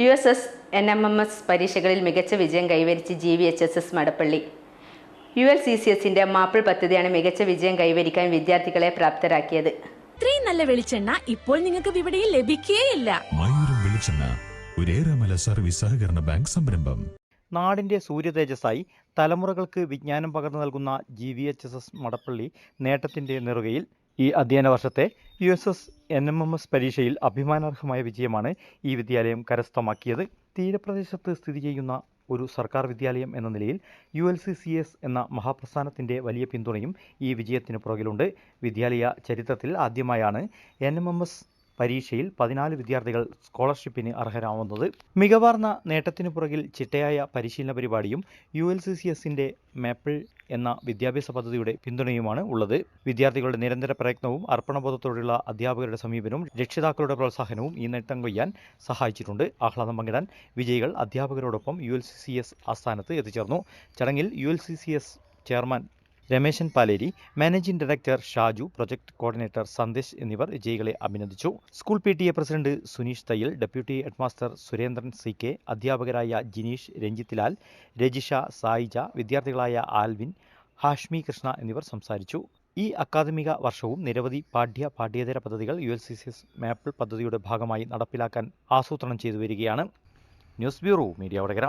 U S S N M M S പരീക്ഷകളിൽ മികച്ച വിജയം കൈവരിച്ച് G V H S S Madappally. U L C C എസിന്റെ maple പദ്ധതിയാണ് മികച്ച വിജയം കൈവരിക്കാൻ വിദ്യാർത്ഥികളെ പ്രാപ്തരാക്കിയത്. ഇത്രയും നല്ല വെളിച്ചെണ്ണ ഇപ്പോൾ നിങ്ങൾക്ക് വിപണിയിൽ ലഭിക്കുകയില്ല മയൂരം വെളിച്ചെണ്ണ ഒരേറെമല സർവീസ് സഹകരണ ബാങ്ക് സംരംഭം. നാടിന്റെ സൂര്യതേജസ്സായി തലമുറകൾക്ക് വിജ്ഞാനം പകർന്നു നൽകുന്ന G V H S S Madappally നേട്ടത്തിന്റെ നെറുകയിൽ ഈ അധ്യയന വർഷത്തെ U S S N M M S പരീക്ഷയിൽ അഭിമാനാർഹമായ വിജയമാണ് ഈ വിദ്യാലയം കരസ്ഥമാക്കിയത്. തീരപ്രദേശത്ത് സ്ഥിതി ചെയ്യുന്ന ഒരു സർക്കാർ വിദ്യാലയം എന്ന നിലയിൽ U L C C S എന്ന മഹാപ്രസ്ഥാനത്തിന്റെ വലിയ പിന്തുണയും ഈ വിജയത്തിന് പുറകിലുണ്ട്. വിദ്യാലയ ചരിത്രത്തിൽ ആദ്യമായാണ് എൻ എം എം എസ് പരീക്ഷയിൽ പതിനാല് വിദ്യാർത്ഥികൾ സ്കോളർഷിപ്പിന് അർഹരാവുന്നത്. മികവാർന്ന നേട്ടത്തിനു പുറകിൽ ചിട്ടയായ പരിശീലന പരിപാടിയും യു എൽ സി സി എസിന്റെ മാപ്പിൾ എന്ന വിദ്യാഭ്യാസ പദ്ധതിയുടെ പിന്തുണയുമാണ് ഉള്ളത്. വിദ്യാർത്ഥികളുടെ നിരന്തര പ്രയത്നവും അർപ്പണബോധത്തോടുള്ള അധ്യാപകരുടെ സമീപനവും രക്ഷിതാക്കളുടെ പ്രോത്സാഹനവും ഈ നേട്ടം കൊയ്യാൻ സഹായിച്ചിട്ടുണ്ട്. ആഹ്ലാദം പങ്കിടാൻ വിജയികൾ അധ്യാപകരോടൊപ്പം U L C C S ആസ്ഥാനത്ത് എത്തിച്ചേർന്നു. ചടങ്ങിൽ U L C C S chairman Rameshan Paleri managing director Shaju project coordinator Sandesh എന്നിവർ വിജയികളെ അഭിനന്ദിച്ചു. School P president Suneesh Thayyal deputy headmaster Surendran C K അധ്യാപകരായ ജിനീഷ് രഞ്ജിത്ത് ലാൽ രജിഷ സായിജ വിദ്യാർത്ഥികളായ ആൽവിൻ ഹാഷ്മി കൃഷ്ണ എന്നിവർ സംസാരിച്ചു. ഈ അക്കാദമിക വർഷവും നിരവധി പാഠ്യ പാഠ്യേതര പദ്ധതികൾ U L C C S maple പദ്ധതിയുടെ ഭാഗമായി നടപ്പിലാക്കാൻ ആസൂത്രണം ചെയ്തു വരികയാണ്. News bureau media Vadakara.